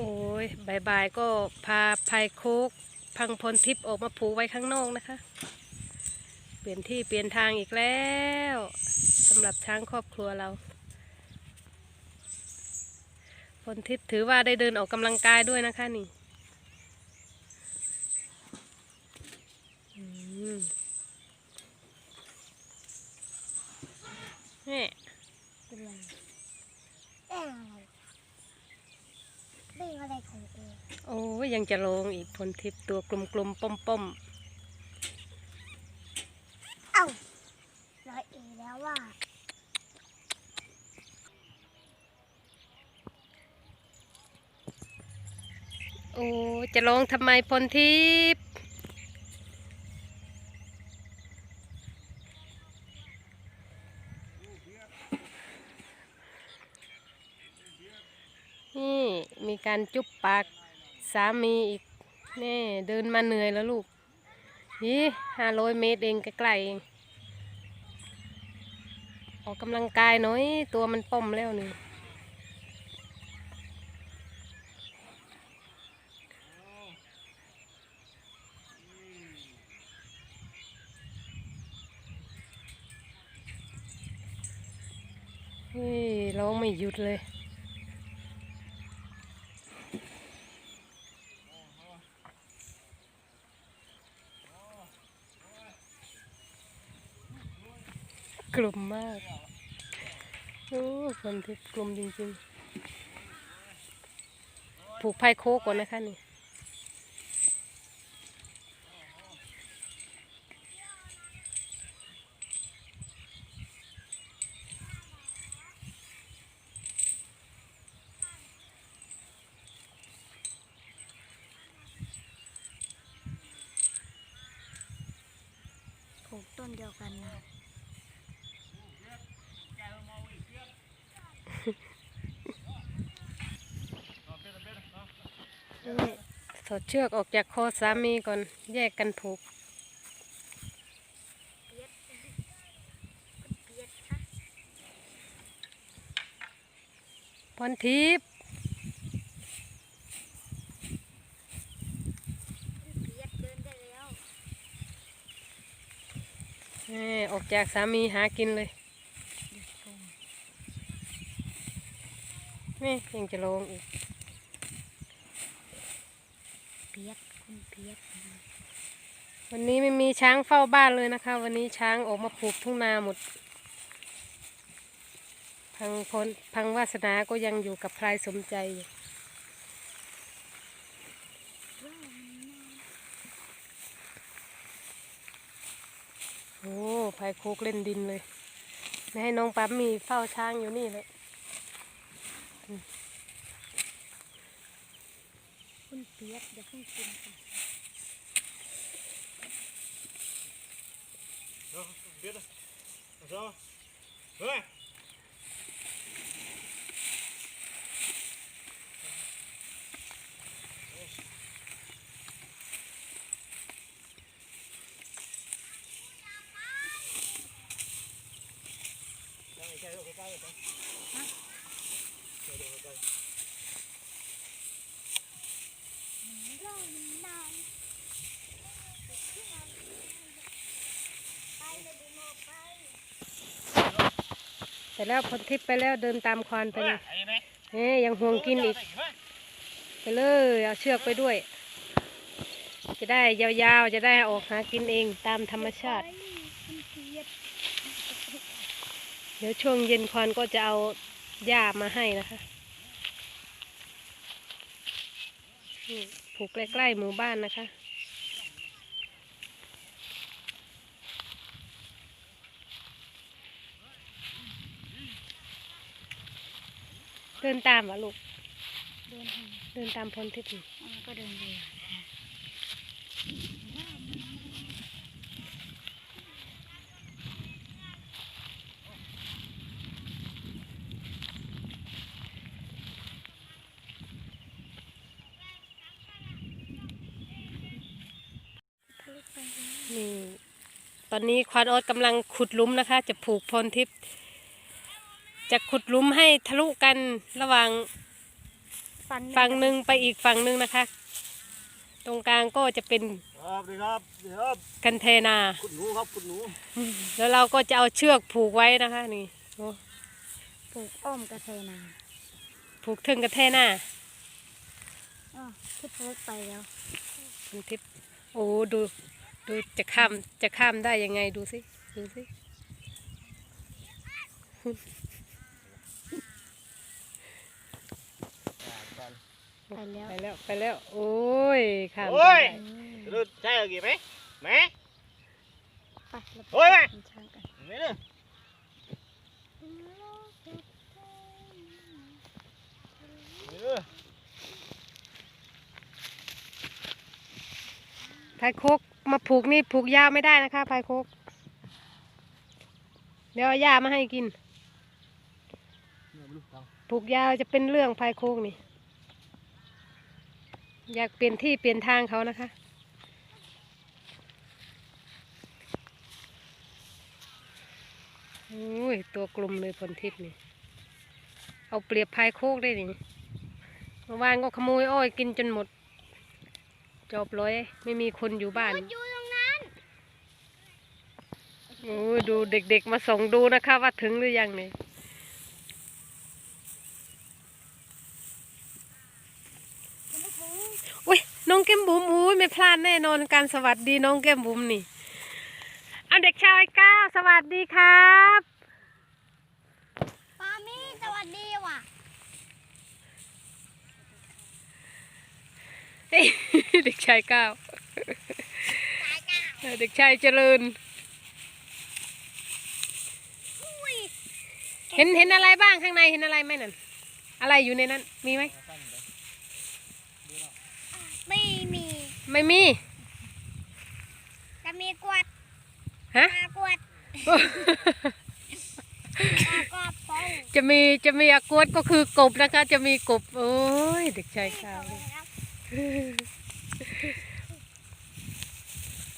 โอ้ยบายบายก็พาภายโคกพังพลทิพย์ออกมาผูกไว้ข้างนอกนะคะ เปลี่ยนที่เปลี่ยนทางอีกแล้วสำหรับช้างครอบครัวเรา พลทิพย์ถือว่าได้เดินออกกำลังกายด้วยนะคะนี่นี่เป็นไรแป้งอะไรแป้งอะไรของเอง โอ้ ยยังจะลงอีกพลทิพย์ตัวกลมๆป้อมเอ้าร้อยเองแล้วว่าๆโอ้ยจะลงทำไมพลทิพย์นี่มีการจุ๊บปาก สามีอีกแน่เดินมาเหนื่อยแล้วลูกนี่ห้าร้อยเมตรเองใกลๆเองออกกำลังกายน่อยตัวมันป้อมแล้วนี่เฮ้ยร้องไม่หยุดเลย กลุ่มมากโอ้คนที่กลุ่มจริงๆ ผูกไพ่โคกก่อนนะคะนี่ของต้นเดียวกันนะ ถอดเชือกออกจากคอสามีก่อนแยกกันผูกเปียดเปียดค่ะพรทิพย์เปียดเดินได้แล้วนี่ออกจากสามีหากินเลย นี่ยังจะลงอีก เปียดคุณเปียด วันนี้ไม่มีช้างเฝ้าบ้านเลยนะคะ วันนี้ช้างออกมาปลูกทุ่งนาหมด พังพลพังวาสนาก็ยังอยู่กับพลายสมใจอยู่โอ้พายโคกเล่นดินเลยไม่ให้น้องปั๊มมีเฝ้าช้างอยู่นี่เลยคุณเปียดอย่าเพิ่งกินค่ะ 别的走知喂。 ไปแล้วพลทิพย์ไปแล้วเดินตามควานไปเลย Hoi, nee. เอ๊ยยังห่วงกินอีก ไปเลยเอาเชือกไปด้วย จะได้ยาวๆจะได้ออกหากินเองตามธรรมชาติไปคุณเปียดเดี๋ยวช่วงเย็นควานก็จะเอาหญ้ามาให้นะคะนี่ผูกใกล้ๆหมู่บ้านนะคะ เดินตามวะลูก เดินทางเดินตามพลทิพย์นี่อ๋อก็เดินเลยค่ะนี่ตอนนี้ควานโอ๊ตกำลังขุดหลุมนะคะ จะผูกพลทิพย์ จะขุดหลุมให้ทะลุกันระหว่างฟันฝั่งหนึ่งไปอีกฝั่งหนึ่งนะคะ ตรงกลางก็จะเป็นครับดีครับดีครับคันเทนาคุณหนูครับคุณหนูแล้วเราก็จะเอาเชือกผูกไว้นะคะนี่โอ้ปลูกอ้อมกระเทนา ผูกถึงกระเทนาอ๋อที่พูดไปแล้วพันทิพย์โอ้ดูดูจะข้ามจะข้ามได้ยังไงดูสิดูสิ ไปแล้ว ไปแล้วไปแล้ว โอ้ยข้ามโอ้ยได้อืมรู้ใช่กี่ไหมแม่ไปเราโอ้ยแม่เป็นช่างกันไม่เลยไม่เลยพายโคกมาผูกนี่ผูกยาวไม่ได้นะคะพายโคกเดี๋ยวเอาหญ้ามาให้กิน ผูกยาวจะเป็นเรื่องพายโคกนี่ อยากเปลี่ยนที่เปลี่ยนทางเขานะคะโอ้ย ตัวกลุ่มเลยพลทิพย์นี่ เอาเปรียบพายโคกได้นี่เมื่อวานก็ขโมยอ้อยกินจนหมด จบเลยไม่มีคนอยู่บ้านอยู่ตรงนั้นโอ้ยดูเด็กๆมาส่งดูนะคะว่าถึงหรือยังเนี่ย อุ้ยน้อง แก้มบุ๋มอุ้ยไม่พลาดแน่นอนการสวัสดีน้องแก้มบุ๋มนี่เอาเด็กชายก้าวสวัสดีครับปามี่สวัสดีว่ะเฮ้ยเด็กชายก้าวเออเด็กชายเจริญอุ้ยเห็นเห็นอะไรบ้างข้างในเห็นอะไรไหมนั่นอะไรอยู่ในนั้นมีไหมไม่มี ไม่มี จะมีกวดฮะ มากวดมากวดฟองจะมีจะมีอากวดก็คือกบนะคะ จะมีกบ โอ้ยเด็กชายก้าว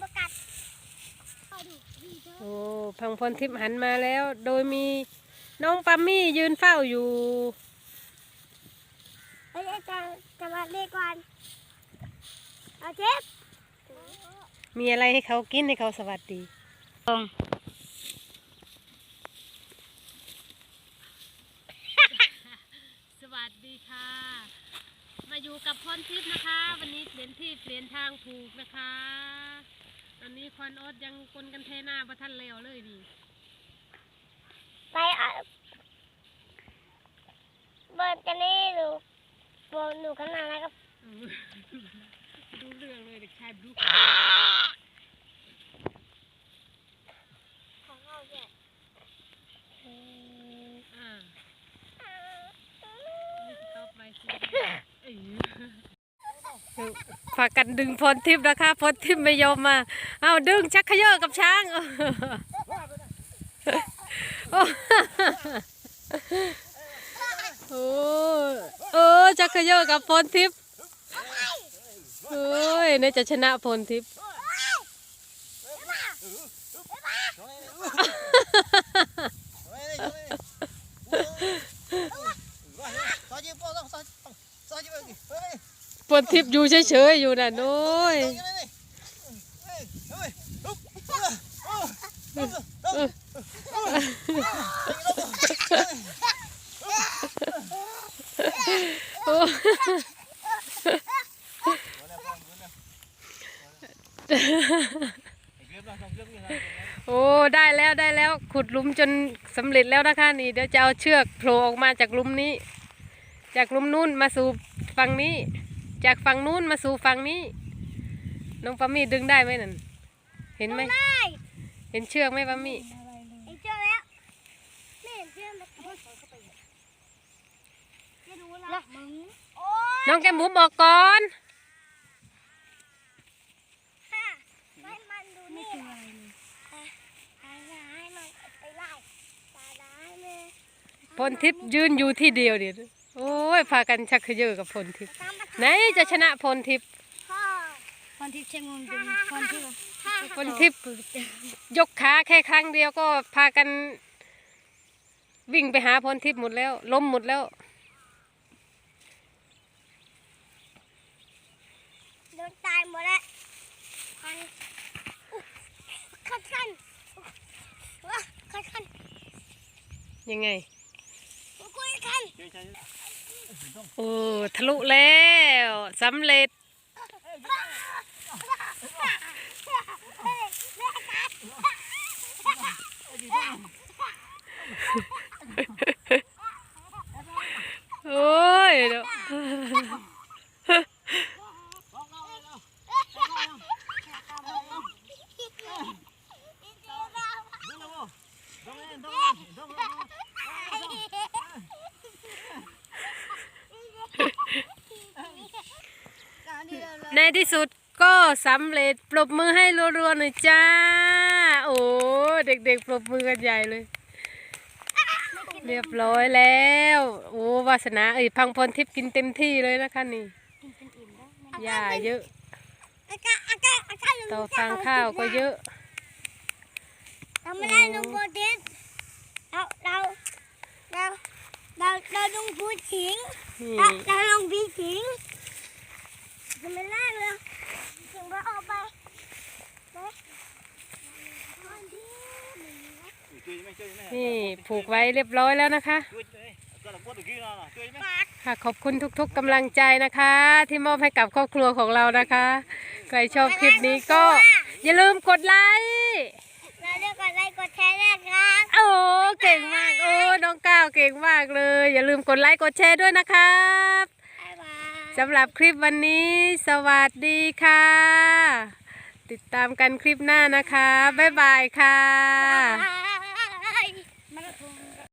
ประกัดขอดูดีเถอะโอ้พังพลทิพย์หันมาแล้ว โดยมีน้องปัมมี่ยืนเฝ้าอยู่เฮ้ยอาจารย์จะมาเรียกวัน เอาเจ็บมีอะไรให้เขากินให้เขาสวัสดีสวัสดีค่ะ มาอยู่กับพรทิพย์นะคะ วันนี้เปลี่ยนที่เปลี่ยนทางผูกนะคะ ตอนนี้ควันออดยังกลนกันเทหน้าประทันเลวเลยดีไปอะเบิร์ดกันนี่ดูโบหนูขนาดแล้วก็เออดูเรื่องเลยเด็กชายบลูของเราเนี่ยอ่านี่ต็อไว้สิเอ้ยฝากกันดึงพรทิพย์นะคะพรทิพย์ไม่ยอมมา เอาดึงชักเขยอกับช้างโอ้เออชักเขยอกับพรทิพย์ โอ้ยเนี่ยจะชนะพรทิพย์พรทิพย์อยู่เฉยๆอยู่น่ะโน้ยโอ้ โอ้ได้แล้วได้แล้ว ขุดหลุมจนสำเร็จแล้วนะคะนี่เดี๋ยวจะเอาเชือกโผล่ออกมาจากหลุมนี้ จากหลุมนู้นมาสู่ฝั่งนี้ จากฝั่งนู้นมาสู่ฝั่งนี้ น้องปามี่ดึงได้ไหมนั่นเห็นไหมได้เห็นเชือกไหมปามี่ไอ้เจอแล้วไม่เห็นเชื่อมันจะดูละมึงโอ้ยน้องแก้มบุ๋มบอกก่อน ค่ะให้ มันดูนี่อะไรเลยตาร้ายมันไปไล่ตาร้ายเลยพลทิพย์ยืนอยู่ที่เดียวเดียวโอ้ยพากันชักเขยือกับพลทิพย์ไหนจะชนะพลทิพย์พ่อพรทิพย์เชงงเป็นพรทิพย์พลทิพย์ยกขาแค่ครั้งเดียวก็พากันวิ่งไปหาพลทิพย์หมดแล้ว ล้มหมดแล้วนตายหมดแล้วคันอุ๊ยคันคันว้าคันคัน ยังไงกุยคันเจ๊ใช่โอ้ทะลุแล้วสำเร็จ โอ้ยเดี๋ยว ในที่สุดก็ สำเร็จ ปรบมือให้รัวๆหน่อยจ้า โอ้เด็กๆ ปรบมือกันใหญ่เลย เรียบร้อยแล้ว โอ้วาสนาเอ้ยพังพรทิพย์กินเต็มที่เลยนะคะนี่หญ้าเยอะอากาศอากาศอากาศต่อฟางข้าวก็เยอะเราไม่ได้ลงโปรตีนเราเราเราเราเราลงพูดถิงนี่เราเราลงพีถิงจะไม่ได้เลยถึงว่า เอาไปไปนี่ผูกไว้เรียบร้อยแล้วนะคะ ค่ะขอบคุณทุกๆกำลังใจนะคะ ที่มอบให้กับครอบครัวของเรานะคะ ใครชอบคลิปนี้ก็ อย่าลืมกดไลค์เราเรียกกดไลค์กดแชร์ด้วยครับโอ้เก่งมากโอ้น้องก้าวเก่งมากเลย อย่าลืมกดไลค์กดแชร์ด้วยนะครับ สำหรับคลิปวันนี้สวัสดีค่ะ ติดตามกันคลิปหน้านะคะ บ๊ายบายค่ะ